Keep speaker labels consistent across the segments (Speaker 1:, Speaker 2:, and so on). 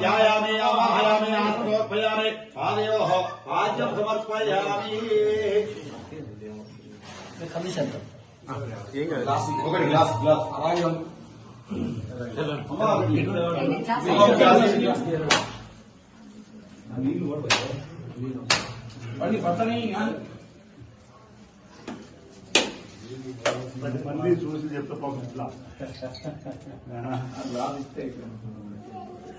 Speaker 1: ధ్యాయామి ఆవాహయామి ఆత్మోత్పయామి పాదయోః పాద్యం సమర్పయామి ఒకటి గ్లాస్ గ్లాస్.
Speaker 2: మళ్ళీ చూసి చెప్తా పాపం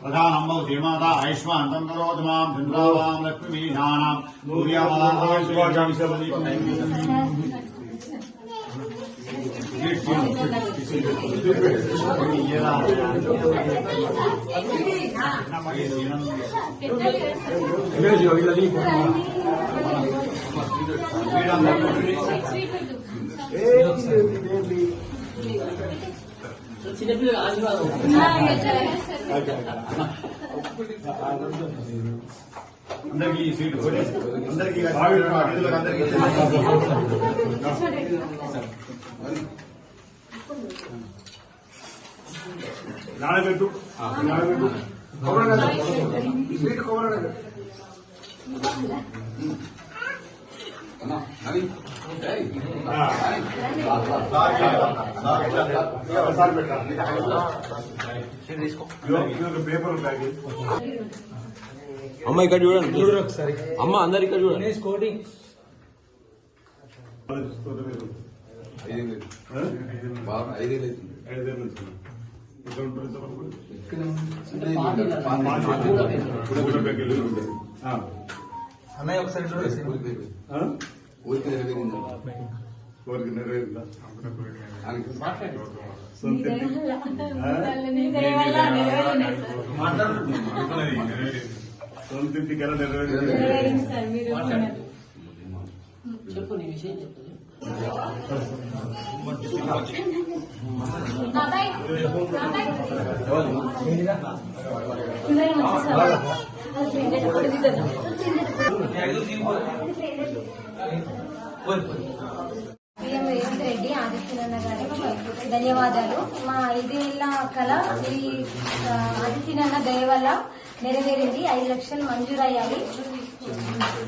Speaker 1: ప్రధానం మౌ శ్రీమాత ఆయుష్మాంతం కరోతు మాం చంద్రావాం లక్ష్మీశానాం
Speaker 3: చిన్నపిల్లలు ఆశీర్వాదం
Speaker 1: अंदर की सीट अंदर की
Speaker 2: अंदर की ನಾಳೆ ಬಿಟ್ಟು ನಾಳೆ ಬಿಟ್ಟು ಕೋಮರನಗರ ಸ್ವೀಟ್ ಕೋಮರನಗರ ಅಣ್ಣ
Speaker 4: అమ్మ ఇక్కడ చూడండి అమ్మ అందరు ఇక్కడ చూడండి
Speaker 2: ఐదేళ్ళు వచ్చింది. ఇక్కడ కోరిక నెరవేరిందా? సొంత ఇంటి. సొంత ఇంటికి ఎలా నెరవేరింది.
Speaker 3: చెప్పు నీ విషయం చెప్పు.
Speaker 5: సీఎం రేవంత్ రెడ్డి గారికి ధన్యవాదాలు. మా ఐదేళ్ళ కళ ఈ ఆ, ఆదిత్యనారాయణ దయ వల్ల నెరవేరింది. ఐదు లక్షలు మంజూరయ్యాయి.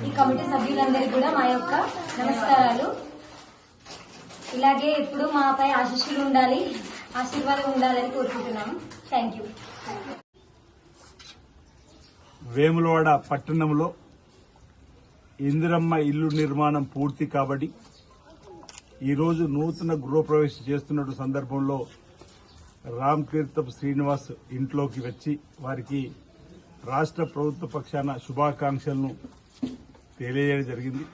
Speaker 5: ఈ కమిటీ సభ్యులందరికీ కూడా మా యొక్క నమస్కారాలు. ఇలాగే ఎప్పుడు మాపై ఆశీస్సులు ఉండాలి ఆశీర్వాదం ఉండాలని కోరుకుంటున్నాము థ్యాంక్ యూ
Speaker 2: వేములవాడ పట్టణంలో ఇందిరమ్మ ఇల్లు నిర్మాణం పూర్తి కాబట్టి ఈరోజు నూతన గృహప్రవేశం చేస్తున్న సందర్భంలో రామ్ తీర్థప్ శ్రీనివాస్ ఇంట్లోకి వచ్చి వారికి రాష్ట్ర ప్రభుత్వ పక్షాన శుభాకాంక్షలను తెలియజేయడం జరిగింది.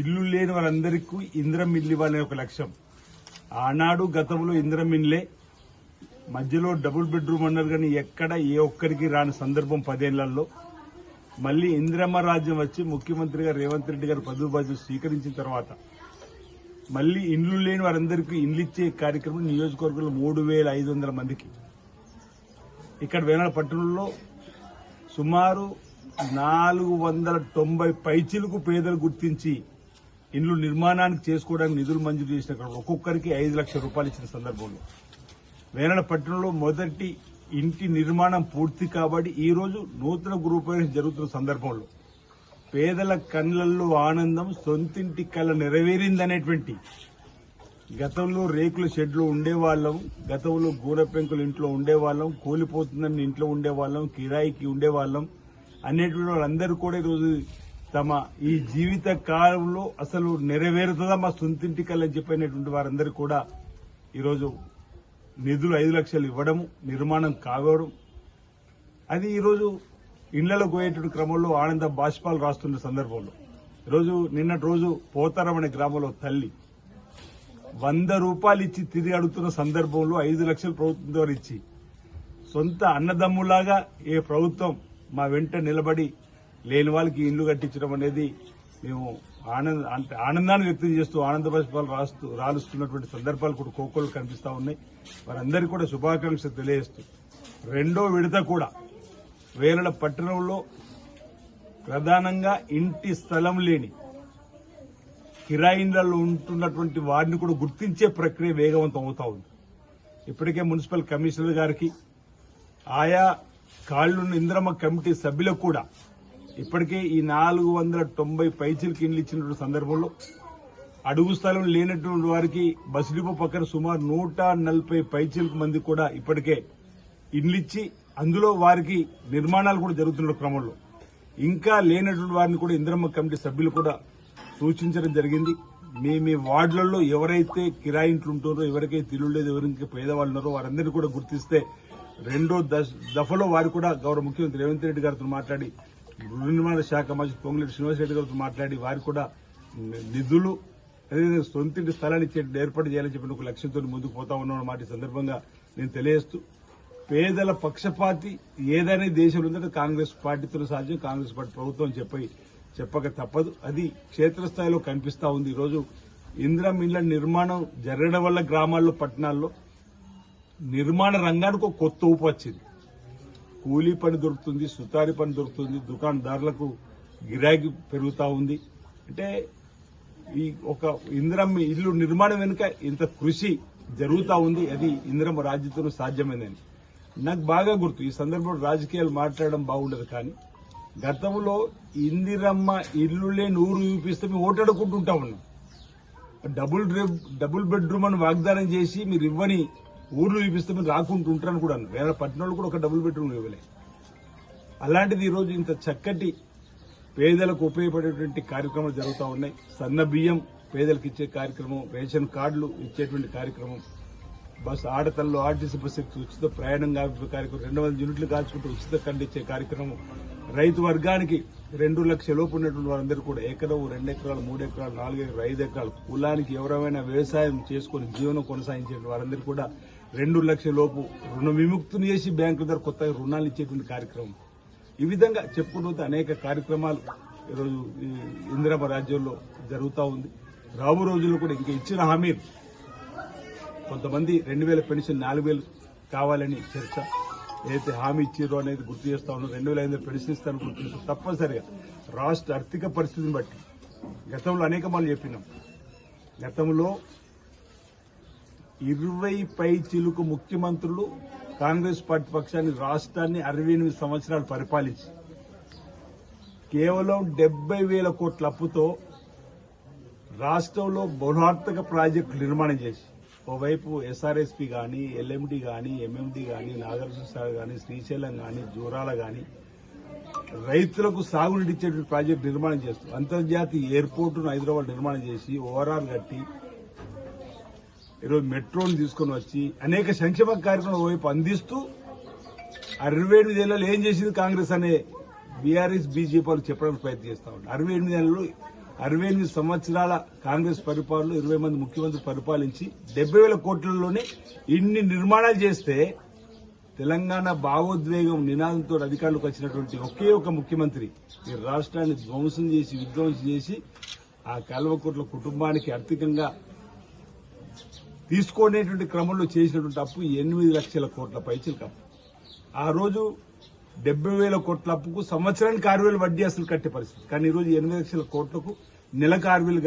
Speaker 2: ఇల్లు లేని వారందరికీ ఇందిరం ఇల్లు ఇవ్వాలనే ఒక లక్ష్యం. ఆనాడు గతంలో ఇందిరం ఇల్లే. మధ్యలో డబుల్ బెడ్రూమ్ అన్నారు కానీ ఎక్కడ ఏ ఒక్కరికి రాని సందర్భం పదేళ్ళలో. మళ్ళీ ఇందిరమ్మ రాజ్యం వచ్చి ముఖ్యమంత్రిగా రేవంత్ రెడ్డి గారు పదవి బాధ్యత స్వీకరించిన తర్వాత మళ్ళీ ఇండ్లు లేని వారందరికీ ఇండ్లు ఇచ్చే కార్యక్రమం నియోజకవర్గంలో మూడు వేల ఐదు వందల మందికి. ఇక్కడ వేనాడు పట్టణంలో సుమారు నాలుగు వందల తొంభై పైచీలకు పేదలు గుర్తించి ఇండ్లు నిర్మాణానికి చేసుకోవడానికి నిధులు మంజూరు చేసిన ఒక్కొక్కరికి ఐదు లక్షల రూపాయలు ఇచ్చిన సందర్భంలో. వేనాడ పట్టణంలో మొదటి ఇంటి నిర్మాణం పూర్తి కాబట్టి ఈ రోజు నూతన గృహప్రవేశం జరుగుతున్న సందర్భంలో పేదల కళ్ళల్లో ఆనందం సొంతింటి కళ నెరవేరిందనేటువంటి గతంలో రేకుల షెడ్లు ఉండేవాళ్ళం గతంలో గూర పెంకులు ఇంట్లో ఉండేవాళ్ళం కూలిపోతుందని ఇంట్లో ఉండేవాళ్ళం కిరాయికి ఉండేవాళ్ళం అనేటువంటి వాళ్ళందరూ కూడా ఈరోజు తమ ఈ జీవిత కాలంలో అసలు నెరవేరుతుందా మా సొంతింటి కళ అని చెప్పినటువంటి వారందరూ కూడా ఈరోజు నిధులు ఐదు లక్షలు ఇవ్వడము నిర్మాణం కావడం. అది ఈరోజు ఇళ్ళలో పోయేటువంటి క్రమంలో ఆనంద బాష్పాలు రాస్తున్న సందర్భంలో. ఈరోజు నిన్నటి రోజు పోతారం అనే గ్రామంలో తల్లి వంద రూపాయలు ఇచ్చి తిరిగి అడుగుతున్న సందర్భంలో ఐదు లక్షలు ప్రభుత్వం ద్వారా ఇచ్చి సొంత అన్నదమ్ములాగా ఏ ప్రభుత్వం మా వెంట నిలబడి లేని వాళ్ళకి ఇల్లు కట్టించడం అనేది మేము ఆనంద అంటే ఆనందాన్ని వ్యక్తం చేస్తూ ఆనంద పుష్పాలు రాస్తూ రాలుస్తున్నటువంటి సందర్భాలు కూడా కోకోలు కనిపిస్తూ ఉన్నాయి. వారందరికీ కూడా శుభాకాంక్షలు తెలియజేస్తూ రెండో విడత కూడా వేలల పట్టణంలో ప్రధానంగా ఇంటి స్థలం లేని కిరాయిన్లలో ఉంటున్నటువంటి వారిని కూడా గుర్తించే ప్రక్రియ వేగవంతం అవుతా ఉంది. ఇప్పటికే మున్సిపల్ కమిషనర్ గారికి ఆయా కాళ్ళు ఇంద్రమ్మ కమిటీ సభ్యులకు కూడా ఇప్పటికే ఈ నాలుగు వందల తొంభై పైచీలకి ఇండ్లు ఇచ్చినటువంటి సందర్భంలో అడుగు స్థలం లేనటువంటి వారికి బస్ డిపో పక్కన సుమారు నూట నలభై పైచీలకు మంది కూడా ఇప్పటికే ఇండ్లిచ్చి అందులో వారికి నిర్మాణాలు కూడా జరుగుతున్న క్రమంలో. ఇంకా లేనటువంటి వారిని కూడా ఇంద్రమ్మ కమిటీ సభ్యులు కూడా సూచించడం జరిగింది. మీ మీ వార్డులలో ఎవరైతే కిరాయింట్లు ఉంటారో ఎవరికైతే ఇల్లు లేదు ఎవరికి పేదవాళ్ళు ఉన్నారో వారందరినీ కూడా గుర్తిస్తే రెండో దశ దఫలో వారు కూడా గౌరవ ముఖ్యమంత్రి రేవంత్ రెడ్డి గారితో మాట్లాడి నిర్మాణ శాఖ మంత్రి పొంగులేటి శ్రీనివాసరెడ్డి గారితో మాట్లాడి వారికి కూడా నిధులు అదేవిధంగా సొంతింటి స్థలాన్ని ఏర్పాటు చేయాలని చెప్పిన ఒక లక్ష్యంతో ముందుకు పోతా ఉన్నాం మాట ఈ సందర్భంగా నేను తెలియజేస్తూ పేదల పక్షపాతి ఏదైనా దేశంలో ఉందంటే కాంగ్రెస్ పార్టీతో సాధ్యం కాంగ్రెస్ పార్టీ ప్రభుత్వం చెప్పి చెప్పక తప్పదు. అది క్షేత్రస్థాయిలో కనిపిస్తా ఉంది. ఈరోజు ఇందిరా మిల్ల నిర్మాణం జరగడం వల్ల గ్రామాల్లో పట్టణాల్లో నిర్మాణ రంగానికి ఒక కొత్త ఊపు వచ్చింది. కూలీ పని దొరుకుతుంది సుతారి పని దొరుకుతుంది దుకాణదారులకు గిరాకీ పెరుగుతూ ఉంది. అంటే ఈ ఒక ఇంద్రమ్మ ఇల్లు నిర్మాణం వెనుక ఇంత కృషి జరుగుతూ ఉంది అది ఇంద్రమ్మ రాజ్యతో సాధ్యమైందని. నాకు బాగా గుర్తు ఈ సందర్భంలో రాజకీయాలు మాట్లాడడం బాగుండదు కానీ గతంలో ఇందిరమ్మ ఇల్లులే నూరు చూపిస్తే మేము ఓటాడుకుంటుంటా ఉన్నాం డబుల్ డబుల్ బెడ్రూమ్ అని వాగ్దానం చేసి మీరు ఇవ్వని ఊర్లు చూపిస్తామని రాకుండా రాకుంటూ ఉంటారని కూడా అన్నారు. వేరే పట్టణాలు కూడా ఒక డబుల్ బెడ్రూమ్ ఇవ్వలే. అలాంటిది ఈరోజు ఇంత చక్కటి పేదలకు ఉపయోగపడేటువంటి కార్యక్రమాలు జరుగుతూ ఉన్నాయి. సన్న బియ్యం పేదలకు ఇచ్చే కార్యక్రమం రేషన్ కార్డులు ఇచ్చేటువంటి కార్యక్రమం. బస్ ఆడతల్లో ఆర్టీసీ బస్సు ఉచిత ప్రయాణం కాల్పే కార్యక్రమం రెండు వందల యూనిట్లు కాల్చుకుంటూ ఉచిత కళ్ళు కార్యక్రమం. రైతు వర్గానికి రెండు లక్షల లోపు ఉన్నటువంటి వారందరూ కూడా ఎకరం రెండు ఎకరాలు మూడు ఎకరాలు నాలుగు ఎకరాలు ఐదు ఎకరాలు. కులానికి ఎవరైనా వ్యవసాయం చేసుకుని జీవనం కొనసాగించే వారందరూ కూడా రెండు లక్షల లోపు రుణ విముక్తిని చేసి బ్యాంకుల ద్వారా కొత్తగా రుణాలు ఇచ్చేటువంటి కార్యక్రమం. ఈ విధంగా చెప్పుకుంటూ అనేక కార్యక్రమాలు ఈరోజు ఇందిరాబ రాజ్యంలో జరుగుతూ ఉంది. రాబో రోజుల్లో కూడా ఇంకా ఇచ్చిన హామీలు కొంతమంది రెండు వేల పెన్షన్ నాలుగు వేలు కావాలని చర్చ. ఏదైతే హామీ ఇచ్చారో అనేది గుర్తు చేస్తా ఉన్నాం. రెండు వేల ఐదు పెన్షన్ ఇస్తాను గుర్తు చేస్తాం తప్పనిసరిగా రాష్ట్ర ఆర్థిక పరిస్థితిని బట్టి గతంలో అనేక మార్లు చెప్పినాం. గతంలో ఇరవై పై చిలుకు ముఖ్యమంత్రులు కాంగ్రెస్ పార్టీ పక్షాన్ని రాష్ట్రాన్ని అరవై ఎనిమిది సంవత్సరాలు పరిపాలించి కేవలం డెబ్బై వేల కోట్ల అప్పుతో రాష్ట్రంలో బహుళార్థక ప్రాజెక్టులు నిర్మాణం చేసి ఓవైపు ఎస్ఆర్ఎస్పి కానీ ఎల్ఎండి కానీ ఎంఎండి కానీ నాగార్జున కానీ శ్రీశైలం కానీ జూరాల కానీ రైతులకు సాగునీటిచ్చేటువంటి ప్రాజెక్టు నిర్మాణం చేస్తూ అంతర్జాతీయ ఎయిర్పోర్టును హైదరాబాద్ నిర్మాణం చేసి ఓవరాల్ కట్టి ఈరోజు మెట్రోని తీసుకొని వచ్చి అనేక సంక్షేమ కార్యక్రమాలు వైపు అందిస్తూ అరవై ఎనిమిది ఏళ్ళలో ఏం చేసింది కాంగ్రెస్ అనే బీఆర్ఎస్ బీజేపీలు చెప్పడానికి ప్రయత్నం చేస్తా ఉంటారు అరవై ఎనిమిది ఏళ్ళలో అరవై ఎనిమిది సంవత్సరాల కాంగ్రెస్ పరిపాలనలో ఇరవై మంది ముఖ్యమంత్రి పరిపాలించి డెబ్బై వేల కోట్లలోనే ఇన్ని నిర్మాణాలు చేస్తే తెలంగాణ భావోద్వేగం నినాదంతో అధికారులకు వచ్చినటువంటి ఒకే ఒక ముఖ్యమంత్రి ఈ రాష్ట్రాన్ని ధ్వంసం చేసి విధ్వంసం చేసి ఆ కల్వకుట్ల కుటుంబానికి ఆర్థికంగా తీసుకునేటువంటి క్రమంలో చేసినటువంటి అప్పు ఎనిమిది లక్షల కోట్ల పైచలకు. అప్పు ఆ రోజు డెబ్బై వేల కోట్ల అప్పుకు సంవత్సరానికి ఆరు వేలు వడ్డీ అసలు కట్టే పరిస్థితి. కానీ ఈరోజు రోజు ఎనిమిది లక్షల కోట్లకు నెలకు ఆరు వేలు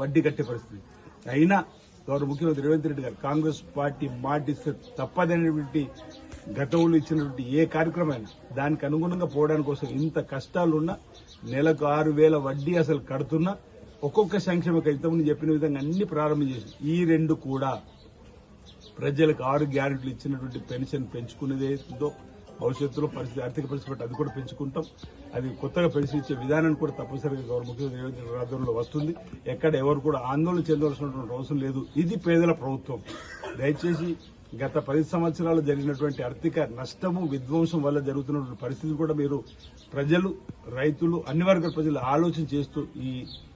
Speaker 2: వడ్డీ కట్టే పరిస్థితి. అయినా గౌరవ ముఖ్యమంత్రి రేవంత్ రెడ్డి గారు కాంగ్రెస్ పార్టీ మాటిస్తే తప్పదనేటువంటి గతంలో ఇచ్చినటువంటి ఏ కార్యక్రమం దానికి అనుగుణంగా పోవడానికి కోసం ఇంత కష్టాలున్నా నెలకు ఆరు వేల వడ్డీ అసలు కడుతున్నా ఒక్కొక్క సంక్షేమ ఇంతకుముందు చెప్పిన విధంగా అన్ని ప్రారంభం చేసి ఈ రెండు కూడా ప్రజలకు ఆరు గ్యారెంటీలు ఇచ్చినటువంటి పెన్షన్ పెంచుకునేదేదో భవిష్యత్తులో పరిస్థితి ఆర్థిక పరిస్థితి బట్టి అది కూడా పెంచుకుంటాం. అది కొత్తగా పెన్షన్ ఇచ్చే విధానాన్ని కూడా తప్పనిసరిగా గౌరవ ముఖ్యమంత్రి ఆధ్వర్యంలో వస్తుంది. ఎక్కడ ఎవరు కూడా ఆందోళన చెందవలసినటువంటి అవసరం లేదు. ఇది పేదల ప్రభుత్వం. దయచేసి గత పది సంవత్సరాలు జరిగినటువంటి ఆర్థిక నష్టము విధ్వంసం వల్ల జరుగుతున్నటువంటి పరిస్థితి కూడా మీరు ప్రజలు రైతులు అన్ని వర్గాల ప్రజలు ఆలోచన చేస్తూ ఈ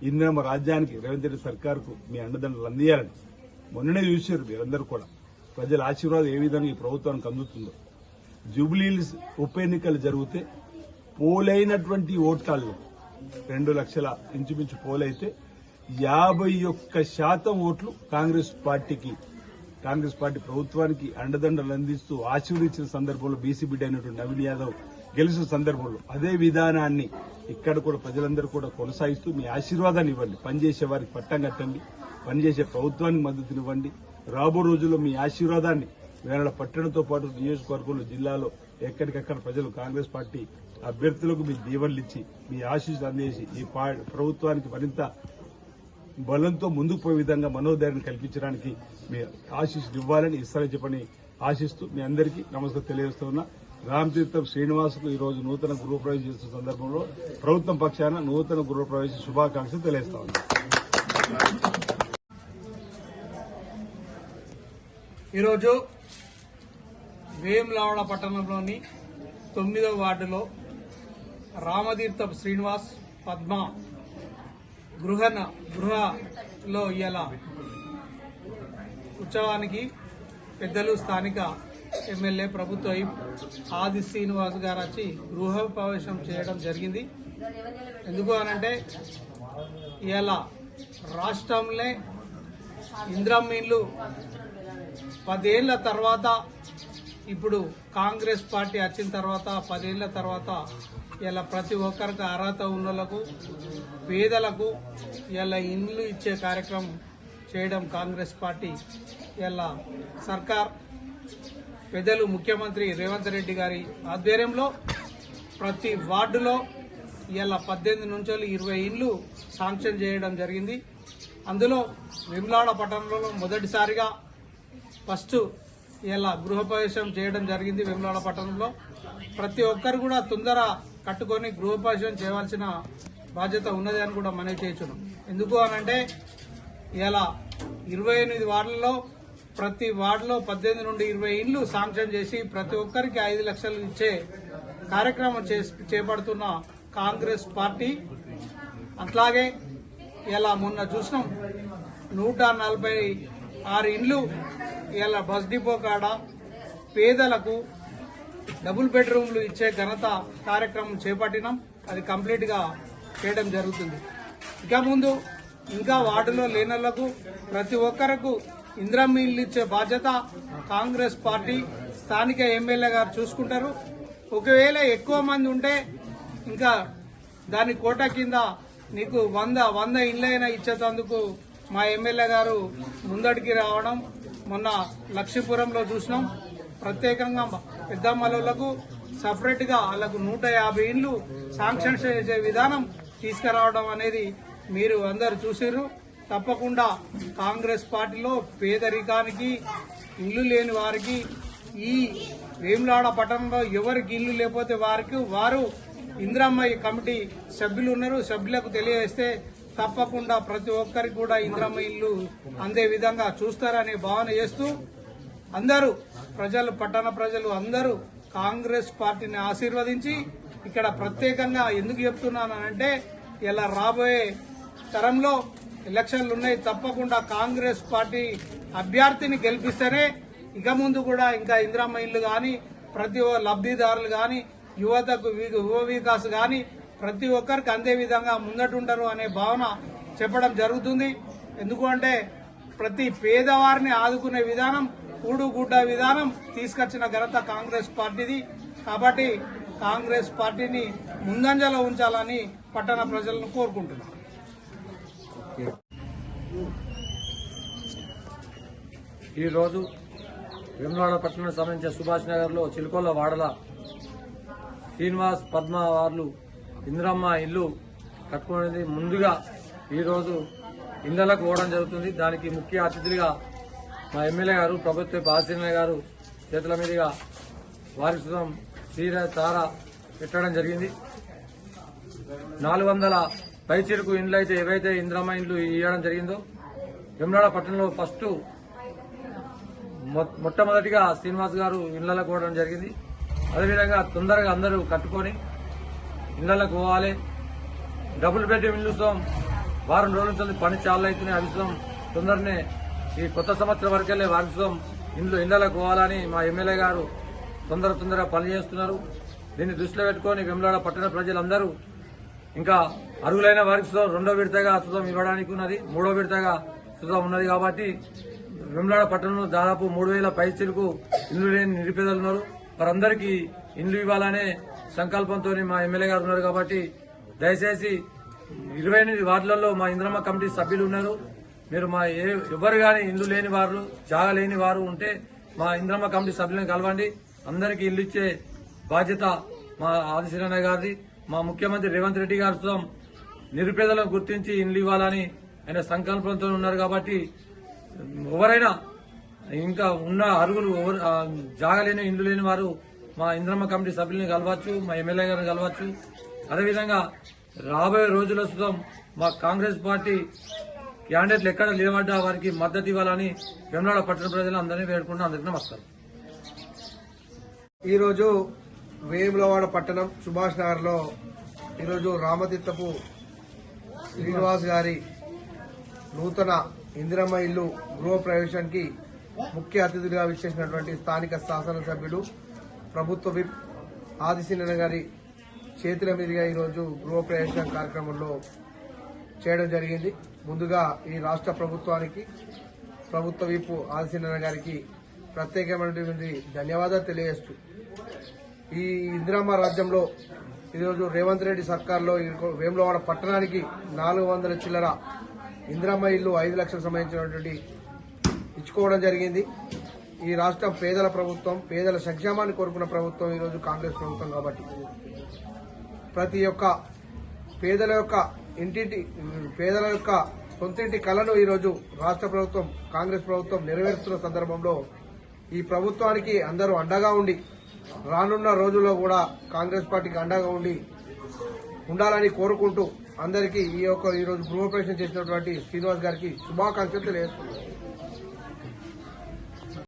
Speaker 2: ఇందిరమ్మ రాజ్యానికి రేవంత్ రెడ్డి సర్కార్కు మీ అండదండలు అందియాలని మొన్ననే చూశారు మీరందరూ కూడా. ప్రజల ఆశీర్వాదం ఏ విధంగా ఈ ప్రభుత్వానికి అందుతుందో. జూబ్లీహిల్స్ ఉప ఎన్నికలు జరిగితే పోలైనటువంటి ఓట్లలో రెండు లక్షల ఇంచుమించు పోలైతే యాభై ఒక్క శాతం ఓట్లు కాంగ్రెస్ పార్టీకి కాంగ్రెస్ పార్టీ ప్రభుత్వానికి అండదండలు అందిస్తూ ఆశీర్వదించిన సందర్భంలో బీసీ బిడ్డ అయినటువంటి నవీన్ యాదవ్ గెలిచిన సందర్భంలో అదే విధానాన్ని ఇక్కడ కూడా ప్రజలందరూ కూడా కొనసాగిస్తూ మీ ఆశీర్వాదాన్ని ఇవ్వండి. పనిచేసే వారికి పట్టం కట్టండి. పనిచేసే ప్రభుత్వానికి మద్దతునివ్వండి రాబో రోజుల్లో మీ ఆశీర్వాదాన్ని వేళ పట్టణంతో పాటు నియోజకవర్గంలో జిల్లాలో ఎక్కడికక్కడ ప్రజలు కాంగ్రెస్ పార్టీ అభ్యర్థులకు మీ దీవెనలు ఇచ్చి మీ ఆశీస్సులు అందేసి ఈ ప్రభుత్వానికి మరింత బలంతో ముందుకు పోయే విధంగా మనోధైర్యం కల్పించడానికి మీ ఆశీస్సులు ఇవ్వాలని ఇస్తారని చెప్పని ఆశిస్తూ మీ అందరికీ నమస్కారం తెలియజేస్తున్నా రామతీర్థం శ్రీనివాసుకు ఈ రోజు నూతన గృహప్రవేశం చేస్తున్న సందర్భంలో ప్రభుత్వం పక్షాన నూతన గృహప్రవేశ శుభాకాంక్షలు తెలియజేస్తా.
Speaker 6: ఈరోజు వేములవాడ పట్టణంలోని తొమ్మిదవ వార్డులో రామతీర్థం శ్రీనివాస్ పద్మ గృహన గృహలో ఇలా ఉత్సవానికి పెద్దలు స్థానిక ఎమ్మెల్యే ప్రభుత్వ ఆది శ్రీనివాస్ గారు వచ్చి గృహ ప్రవేశం చేయడం జరిగింది. ఎందుకు అనంటే ఇలా రాష్ట్రంలో ఇంద్రమీన్లు పదేళ్ళ తర్వాత ఇప్పుడు కాంగ్రెస్ పార్టీ వచ్చిన తర్వాత పదేళ్ళ తర్వాత ఇలా ప్రతి ఒక్కరికి అర్హత ఉన్నలకు పేదలకు ఇలా ఇండ్లు ఇచ్చే కార్యక్రమం చేయడం కాంగ్రెస్ పార్టీ ఇలా సర్కార్ పెద్దలు ముఖ్యమంత్రి రేవంత్ రెడ్డి గారి ఆధ్వర్యంలో ప్రతి వార్డులో ఇలా పద్దెనిమిది నుంచి ఇరవై ఇండ్లు శాంక్షన్ చేయడం జరిగింది. అందులో విమ్లాడ పట్టణంలో మొదటిసారిగా ఫస్ట్ ఇలా గృహప్రవేశం చేయడం జరిగింది విమ్లాడ పట్టణంలో. ప్రతి ఒక్కరు కూడా తొందర కట్టుకొని గృహప్రవేశం చేయవలసిన బాధ్యత ఉన్నది అని కూడా మనవి చేయొచ్చును ఎందుకు అనంటే ఇలా ఇరవై ఎనిమిది వార్డులలో ప్రతి వార్డులో పద్దెనిమిది నుండి ఇరవై ఇండ్లు శాంక్షన్ చేసి ప్రతి ఒక్కరికి ఐదు లక్షలు ఇచ్చే కార్యక్రమం చేపడుతున్న కాంగ్రెస్ పార్టీ. అట్లాగే ఇలా మొన్న చూసినాం నూట నలభై ఆరు ఇండ్లు ఇలా బస్ డిపో కాడ పేదలకు డబుల్ బెడ్రూమ్లు ఇచ్చే ఘనత కార్యక్రమం చేపట్టినాం. అది కంప్లీట్గా చేయడం జరుగుతుంది. ఇక ముందు ఇంకా వార్డులో లేనళ్ళకు ప్రతి ఒక్కరకు ఇందిరమ్మ ఇల్లు ఇచ్చే బాధ్యత కాంగ్రెస్ పార్టీ స్థానిక ఎమ్మెల్యే గారు చూసుకుంటారు. ఒకవేళ ఎక్కువ మంది ఉంటే ఇంకా దాని కోట కింద నీకు వంద వంద ఇళ్ళైనా ఇచ్చేటందుకు మా ఎమ్మెల్యే గారు ముందడికి రావడం మొన్న లక్ష్మీపురంలో చూసినాం. ప్రత్యేకంగా పెద్దమ్మలకు సపరేట్గా వాళ్ళకు నూట యాభై ఇండ్లు శాంక్షన్ చేసే విధానం తీసుకురావడం అనేది మీరు అందరు చూసిర్రు. తప్పకుండా కాంగ్రెస్ పార్టీలో పేదరికానికి ఇల్లు లేని వారికి ఈ వేములాడ పట్టణంలో ఎవరికి ఇల్లు లేకపోతే వారికి వారు ఇందిరమ్మ కమిటీ సభ్యులు ఉన్నారు. సభ్యులకు తెలియజేస్తే తప్పకుండా ప్రతి ఒక్కరికి కూడా ఇందిరమ్మ ఇల్లు అందే విధంగా చూస్తారనే భావన చేస్తూ అందరూ ప్రజలు పట్టణ ప్రజలు అందరూ కాంగ్రెస్ పార్టీని ఆశీర్వదించి ఇక్కడ ప్రత్యేకంగా ఎందుకు చెప్తున్నానంటే ఇలా రాబోయే తరంలో ఎలక్షన్లు ఉన్నాయి తప్పకుండా కాంగ్రెస్ పార్టీ అభ్యర్థిని గెలిపిస్తేనే ఇక ముందు కూడా ఇంకా ఇందిరమ్మ ఇల్లు కానీ ప్రతి ఒ- లబ్ధిదారులు కానీ యువతకు యువ వికాస్ కానీ ప్రతి ఒక్కరికి అందే విధంగా ముందటుంటారు అనే భావన చెప్పడం జరుగుతుంది. ఎందుకంటే ప్రతి పేదవారిని ఆదుకునే విధానం కూడుగుడ్డ విధానం తీసుకొచ్చిన ఘనత కాంగ్రెస్ పార్టీది. కాబట్టి కాంగ్రెస్ పార్టీని ముందంజలో ఉంచాలని పట్టణ ప్రజలను కోరుకుంటున్నాను
Speaker 7: ఈరోజు వేములవాడ పట్టణానికి సంబంధించిన సుభాష్ నగర్లో చిలుకొల్ల వాడల శ్రీనివాస్ పద్మ వార్లు ఇందిరమ్మ ఇల్లు కట్టుకునేది ముందుగా ఈరోజు ఇళ్ళకు పోవడం జరుగుతుంది. దానికి ముఖ్య అతిథులుగా మా ఎమ్మెల్యే గారు ప్రభుత్వ ఆశీర్ణ గారు చేతుల మీదుగా వారసుతం చీర తార పెట్టడం జరిగింది. నాలుగు వందల పైచిరుకు ఇండ్లు అయితే ఏవైతే ఇంద్రమ్మ ఇండ్లు ఇవ్వడం జరిగిందో యమునాడ పట్టణంలో ఫస్ట్ మొ- మొట్టమొదటిగా శ్రీనివాస్ గారు ఇళ్ళకు పోవడం జరిగింది. అదేవిధంగా తొందరగా అందరూ కట్టుకొని ఇళ్ళకు పోవాలి. డబుల్ బెడ్రూమ్ ఇల్లు వారం రోజుల నుంచి పని చాలా అవుతున్నాయి. అవిసం తొందరనే ఈ కొత్త సంవత్సరం వరకెళ్ళే వారిసం ఇండ్లు ఇళ్ళకు పోవాలని మా ఎమ్మెల్యే గారు తొందర తొందరగా పని చేస్తున్నారు. దీన్ని దృష్టిలో పెట్టుకొని వెమ్లాడ పట్టణ ప్రజలందరూ ఇంకా అర్హులైన వారికి రెండో విడతగా సుతం ఇవ్వడానికి ఉన్నది మూడో విడతగా సుతం ఉన్నది కాబట్టి వెమ్లాడ పట్టణంలో దాదాపు మూడు వేల పైచీలకు ఇల్లు లేని నిరుపేదలు ఉన్నారు. వారందరికీ ఇండ్లు ఇవ్వాలనే సంకల్పంతో మా ఎమ్మెల్యే గారు ఉన్నారు కాబట్టి దయచేసి ఇరవై ఎనిమిది వార్డులలో మా ఇంద్రమ్మ కమిటీ సభ్యులు ఉన్నారు. మీరు మా ఏ ఎవరు కానీ ఇల్లు లేని వారు జాగా లేని వారు ఉంటే మా ఇంద్రమ్మ కమిటీ సభ్యులను కలవండి. అందరికీ ఇల్లు ఇచ్చే బాధ్యత మా ఆదిశీరణ గారిది మా ముఖ్యమంత్రి రేవంత్ రెడ్డి గారితో నిరుపేదలను గుర్తించి ఇండ్లు ఇవ్వాలని ఆయన సంకల్పంతో ఉన్నారు కాబట్టి ఎవరైనా ఇంకా ఉన్న అరుగులు ఎవరు జాగలేని ఇండ్లు లేని వారు మా ఇంద్రమ్మ కమిటీ సభ్యుల్ని కలవచ్చు మా ఎమ్మెల్యే గారిని కలవచ్చు. అదేవిధంగా రాబోయే రోజుల సుతం మా కాంగ్రెస్ పార్టీ క్యాండిడేట్లు ఎక్కడ నిలబడ్డా వారికి మద్దతు ఇవ్వాలని వెమ్లాడ పట్టణ ప్రజలు అందరినీ వేడుకుంటూ అందరికీ నమస్కారం.
Speaker 8: ఈరోజు వేములవాడ పట్టణం సుభాష్ నగర్లో ఈరోజు రామతీర్థపు శ్రీనివాస్ గారి నూతన ఇందిరమ్మ ఇల్లు గృహ ప్రవేశానికి ముఖ్య అతిథిగా విచ్చేసినటువంటి స్థానిక శాసనసభ్యులు ప్రభుత్వ విప్ ఆదిశీలన గారి చేతుల మీదుగా ఈరోజు గృహప్రవేశం కార్యక్రమంలో చేయడం జరిగింది. ముందుగా ఈ రాష్ట్ర ప్రభుత్వానికి ప్రభుత్వ విప్ ఆదిశీలన గారికి ప్రత్యేకమైనటువంటి ధన్యవాదాలు తెలియజేస్తూ ఈ ఇందిరామ రాజ్యంలో ఈరోజు రేవంత్ రెడ్డి సర్కార్లో వేములవాడ పట్టణానికి నాలుగు వందల చిల్లర ఇందిరామ ఇల్లు ఐదు లక్షలకు సంబంధించినటువంటి ఇచ్చుకోవడం జరిగింది. ఈ రాష్ట్రం పేదల ప్రభుత్వం పేదల సంక్షేమాన్ని కోరుకున్న ప్రభుత్వం ఈరోజు కాంగ్రెస్ ప్రభుత్వం కాబట్టి. ప్రతి ఒక్క పేదల యొక్క ఇంటింటి పేదల యొక్క సొంతింటి కళను ఈరోజు రాష్ట్ర ప్రభుత్వం కాంగ్రెస్ ప్రభుత్వం నెరవేరుస్తున్న సందర్భంలో ఈ ప్రభుత్వానికి అందరూ అండగా ఉండి రానున్న రోజుల్లో కూడా కాంగ్రెస్ పార్టీకి అండగా ఉండి ఉండాలని కోరుకుంటూ అందరికీ ఈ యొక్క ఈరోజు గృహప్రవేశం చేసినటువంటి శ్రీనివాస్ గారికి శుభాకాంక్షలు తెలియజేస్తున్నాను